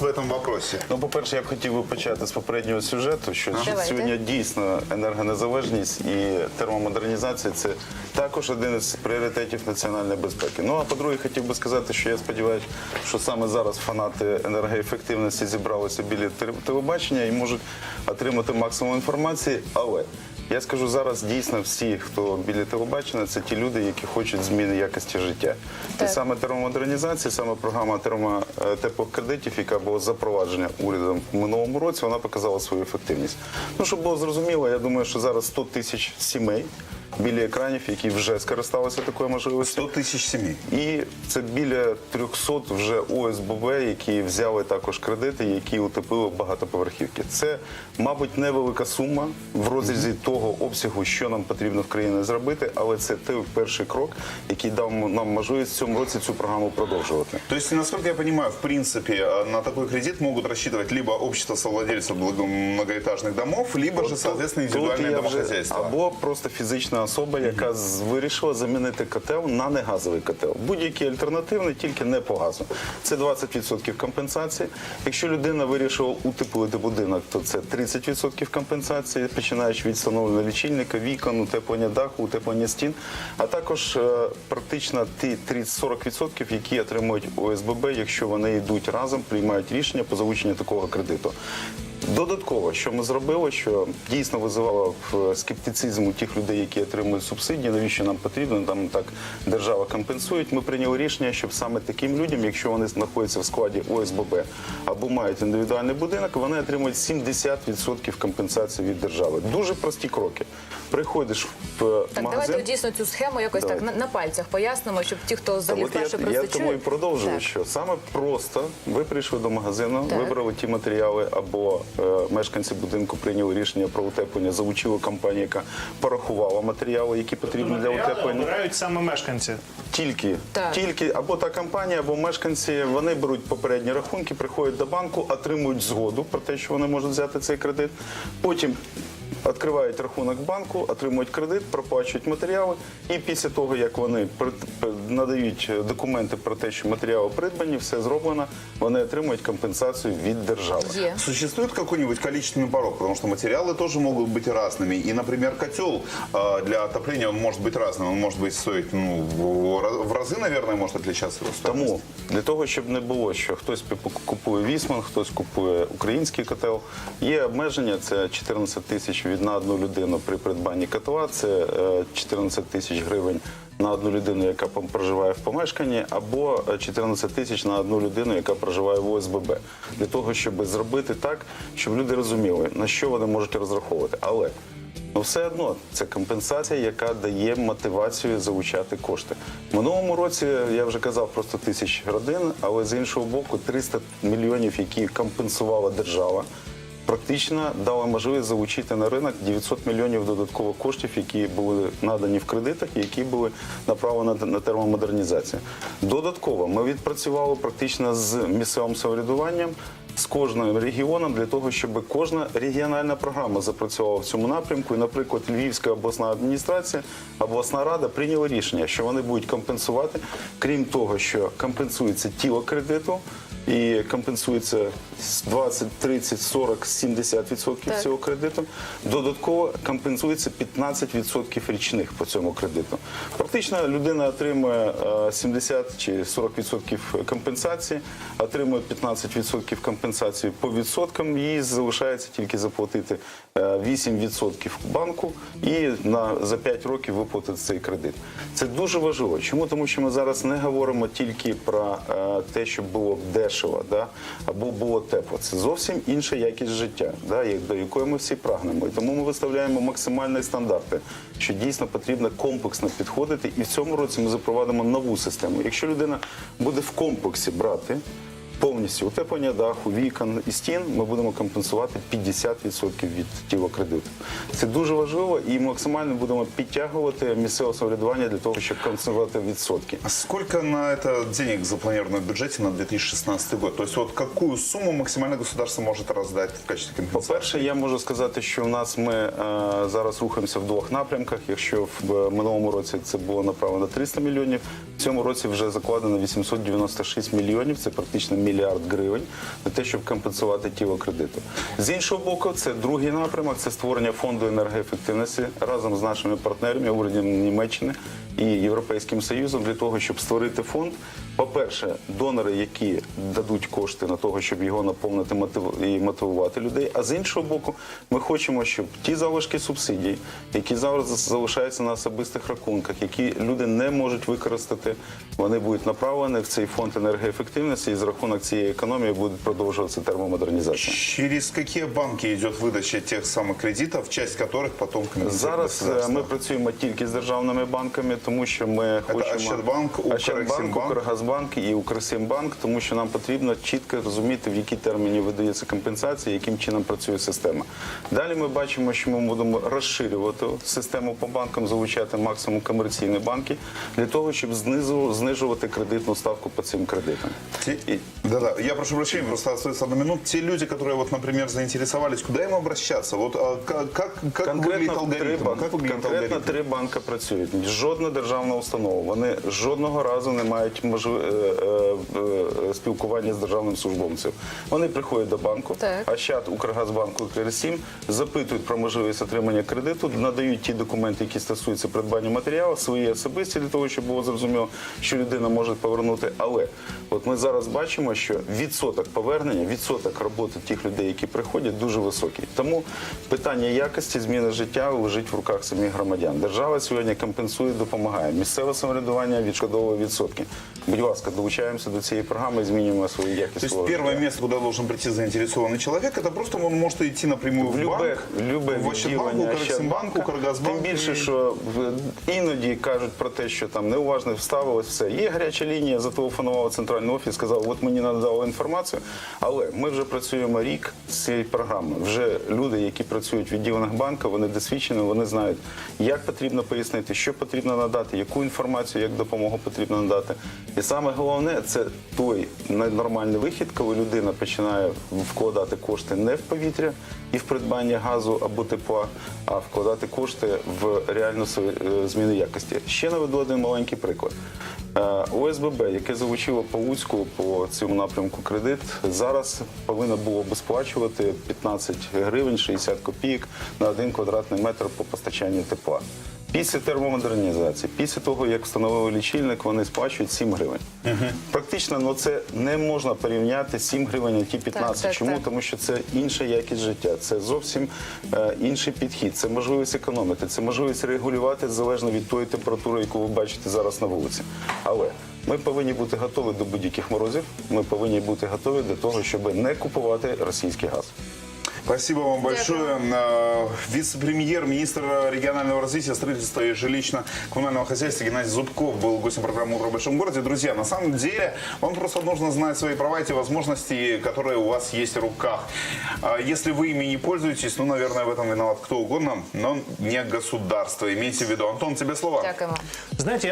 вот в этом вопросе? Ну, по-перше, я б хотів би почати з попереднього сюжету, що Давайте. сьогодні дійсно енергонезалежність і термомодернізація це також один із пріоритетів національної безпеки. Ну а по-друге, хотів би сказати, що я сподіваюся, що саме зараз фанати енергоефективності зібралися біля телебачення і можуть отримати максимум інформації. Але я скажу зараз дійсно всі, хто біля телебачення, це ті люди, які хочуть зміни якості життя. І саме термомодернізація, саме програма термо, е, теплокредитів, яка була запроваджена урядом в минулому році, вона показала свою ефективність. Ну, щоб було зрозуміло, я думаю, що зараз 100 тисяч сімей біля екранів, які вже скористалися такою можливістю. 100 тысяч семей. І це біля 300 вже ОСББ, які взяли також кредити, які утеплили багатоповерхівки. Це, мабуть, невелика сума в розрізі того обсягу, що нам потрібно в країні зробити, але це той перший крок, який дав нам можливість в цьому році цю програму продовжувати. То есть, насколько я понимаю, в принципе, э, на такой кредит могут рассчитывать либо общество совладельцев благо- многоэтажных домов, либо же, соответственно, Тут индивидуальные я вже- домохозяйства. Або просто фізична особа, яка вирішила замінити котел на негазовий котел. Будь-який альтернативний, тільки не по газу. Це 20% компенсації. Якщо людина вирішила утеплити будинок, то це 30% компенсації, починаючи від встановлення лічильника, вікон, утеплення даху, утеплення стін, а також е, практично ті 30-40%, які отримують ОСББ, якщо вони йдуть разом, приймають рішення по залученню такого кредиту. Додатково, що ми зробили, що дійсно визивало в скептицизм у тих людей, які отримують субсидії, навіщо нам потрібно, там так держава компенсує. Ми прийняли рішення, щоб саме таким людям, якщо вони знаходяться в складі ОСББ або мають індивідуальний будинок, вони отримують 70% компенсації від держави. Дуже прості кроки. Приходиш в е, Так, магазин. давайте дійсно цю схему якось так на, на пальцях пояснимо, щоб ті, хто взагалі от вперше я, я тому і продовжую, Так. що саме просто ви прийшли до магазину, Так. вибрали ті матеріали, або е, мешканці будинку прийняли рішення про утеплення, залучили компанію, яка порахувала матеріали, які потрібні для утеплення. обирають саме мешканці. Тільки, Так. тільки або та компанія, або мешканці вони беруть попередні рахунки, приходять до банку, отримують згоду про те, що вони можуть взяти цей кредит. Потім відкривають рахунок банку, отримують кредит, проплачують матеріали. І після того, як вони при- при- надають документи про те, що матеріали придбані, все зроблено, вони отримують компенсацію від держави. Є. Существует какой-нибудь количественный порог, потому что материалы тоже могут быть разными. И, например, котел э, для отопления он может быть разным. Он может быть стоить ну, в, раз- в разы, наверное, может отличаться его стоимость. Тому для того, щоб не було, що хтось пі- купує вісман, хтось купує український котел, є обмеження. Це 14 тисяч від на одну людину при придбанні котла. Це е, 14 тисяч гривень на одну людину, яка проживає в помешканні, або е, 14 тисяч на одну людину, яка проживає в ОСББ. Для того, щоб зробити так, щоб люди розуміли, на що вони можуть розраховувати. Але Ну, все одно це компенсація, яка дає мотивацію залучати кошти. В минулому році я вже казав про 100 тисяч родин, але з іншого боку, 300 мільйонів, які компенсувала держава, практично дали можливість залучити на ринок 900 мільйонів додаткових коштів, які були надані в кредитах, і які були направлені на- термомодернізацію. Додатково ми відпрацювали практично з місцевим самоврядуванням кожним регіоном для того, щоб кожна регіональна програма запрацювала в цьому напрямку. І, наприклад, Львівська обласна адміністрація, обласна рада прийняли рішення, що вони будуть компенсувати, крім того, що компенсується тіло кредиту. І компенсується 20, 30, 40, 70 відсотків цього кредиту. Додатково компенсується 15 відсотків річних по цьому кредиту. Практично людина отримує е, 70 чи 40 відсотків компенсації, отримує 15 відсотків компенсації по відсоткам. Їй залишається тільки заплатити е, 8 відсотків банку і на за 5 років виплатити цей кредит. Це дуже важливо. Чому? Тому що ми зараз не говоримо тільки про е, те, щоб було дешево, да? або було тепло. Це зовсім інша якість життя, да? до якої ми всі прагнемо. І тому ми виставляємо максимальні стандарти, що дійсно потрібно комплексно підходити. І в цьому році ми запровадимо нову систему. Якщо людина буде в комплексі брати. Повністю утеплення даху, вікон і стін ми будемо компенсувати 50% від тіла кредиту. Це дуже важливо і максимально будемо підтягувати місцеве самоврядування для того, щоб компенсувати відсотки. А сколько на это денег запланировано в бюджете на 2016 год? То есть вот какую сумму максимально государство может раздать в качестве компенсации? По-перше, я можу сказати, що в нас ми е, зараз рухаємося в двох напрямках. Якщо в е, минулому році це було направлено 300 мільйонів, в цьому році вже закладено 896 мільйонів. Це практично мільярд гривень на те, щоб компенсувати тіло кредиту. З іншого боку, це другий напрямок це створення фонду енергоефективності разом з нашими партнерами, урядом Німеччини і Європейським Союзом для того, щоб створити фонд. По-перше, донори, які дадуть кошти на того, щоб його наповнити і мотивувати людей. А з іншого боку, ми хочемо, щоб ті залишки субсидій, які зараз залишаються на особистих рахунках, які люди не можуть використати, вони будуть направлені в цей фонд енергоефективності, і з рахунок цієї економії буде продовжуватися термомодернізація. Через какие банки идет выдача тех самых кредитов, часть которых потом компенсирует Зараз е, государство? ми працюємо тільки з державними банками, тому що ми хочемо Ощадбанк, Ощадбанк, Укрексімбанк. Укргазбанк і Укрсімбанк, тому що нам потрібно чітко розуміти, в які терміни видається компенсація, яким чином працює система. Далі ми бачимо, що ми будемо розширювати систему по банкам, залучати максимум комерційні банки для того, щоб знизу знижувати кредитну ставку по цим кредитам. Те- І- Да-да, я прошу прощения, просто остается одна минута. Те люди, которые, вот, например, заинтересовались, куда им обращаться? Вот а, как, как, как выглядит Конкретно три, алгоритм? банки, Как выглядит конкретно алгоритм? три банки працюють. Жодна державна установа. Вони жодного разу не мають можли... е, е, е, спілкування з державним службовцем. Вони приходять до банку, Так. Ощад, Укргазбанк, Укрсім, запитують про можливість отримання кредиту, надають ті документи, які стосуються придбання матеріалу, свої особисті для того, щоб було зрозуміло, що людина може повернути. Але от ми зараз бачимо, що відсоток повернення, відсоток роботи тих людей, які приходять, дуже високий. Тому питання якості зміни життя лежить в руках самих громадян. Держава сьогодні компенсує, допомагає. Місцеве самоврядування відшкодовує відсотки. Будь ласка, долучаємося до цієї програми і змінюємо свою якість. То есть свого життя. первое должен прийти заинтересованный человек, это просто он может идти напрямую в, в любе, банк, любе в Ощадбанк, відділення Укрексимбанк, Укргазбанк. Тим більше, що іноді кажуть про те, що там неуважно вставилось все. Є гаряча лінія, зателефонував центральний офіс, сказав, от мені надали інформацію. Але ми вже працюємо рік з цією програмою. Вже люди, які працюють в відділеннях банку, вони досвідчені, вони знають, як потрібно пояснити, що потрібно надати, яку інформацію, як допомогу потрібно надати. І саме головне це той нормальний вихід, коли людина починає вкладати кошти не в повітря і в придбання газу або тепла, а вкладати кошти в реальну е, зміну якості. Ще наведу один маленький приклад. Е, ОСББ, яке залучило по Луцьку по цьому напрямку кредит, зараз повинно було би сплачувати 15 гривень 60 копійок на один квадратний метр по постачанню тепла. Після термомодернізації, після того, як встановили лічильник, вони сплачують 7 гривень. Практично ну, це не можна порівняти 7 гривень, а ті 15. так, Чому? так. Тому що це інша якість життя, це зовсім е, інший підхід, це можливість економити, це можливість регулювати залежно від тої температури, яку ви бачите зараз на вулиці. Але ми повинні бути готові до будь-яких морозів. Ми повинні бути готові до того, щоб не купувати російський газ. Спасибо вам большое. Э, Вице-премьер, министр регионального развития, строительства и жилищно-коммунального хозяйства Геннадий Зубков был гостем программы «Утро в большом городе». Друзья, на самом деле вам просто нужно знать свои права и те возможности, которые у вас есть в руках. А Если вы ими не пользуетесь, ну, наверное, в этом виноват кто угодно, но не государство. Имейте в виду. Антон, тебе слово. Дякуємо. Знаете, я